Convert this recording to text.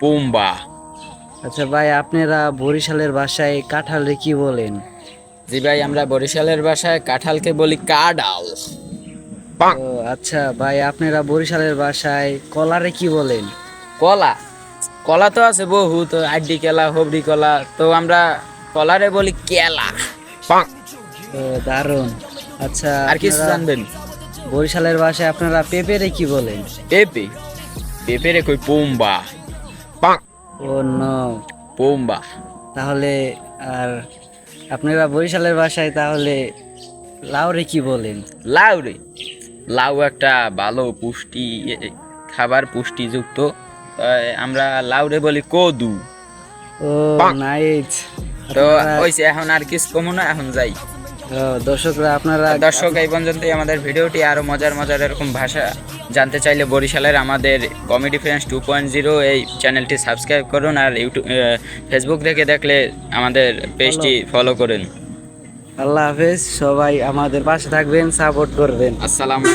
পুম্বা। আচ্ছা ভাই আপনারা বরিশালের ভাষায় কাঁঠালে কি বলেন? জি ভাই আমরা বরিশালের ভাষায় কাঁঠালকে বলি কাডাল। ও আচ্ছা ভাই আপনারা বরিশালের ভাষায় কলারে কি বলেন? কলা? কলা তো আছে বহু তো আড্ডি কলা হবডি কলা তো আমরা কলারে বলি কেলা। ও দারুণ। আচ্ছা আর কিছু আপনারা জানবেন? বরিশালের ভাষায় আপনারা পেঁপেরে কি বলেন? পেঁপে? পেপেরে কই পুম্বা। ও নো পুম্বা তাহলে আর আপনারা বরিশালের ভাষায় তাহলে লাউরে কি বলেন? লাউ রে লাউ একটা ভালো পুষ্টি খাবার পুষ্টিযুক্ত। আমরা লাউ রে বলি কদু। ও নাইস তো ওইসে এখন আর কিছু কমো না এখন যাই। দর্শকরা আপনারা দর্শক এই পর্যন্তই আমাদের ভিডিওটি আরও মজার মজার এরকম ভাষা জানতে চাইলে বরিশালের আমাদের comedy friends two point zero এই চ্যানেলটি সাবস্ক্রাইব করুন আর ইউটিউব ফেসবুক থেকে দেখলে আমাদের পেজটি ফলো করুন। আল্লাহ হাফেজ সবাই আমাদের পাশে থাকবেন সাপোর্ট করবেন। আসসালামু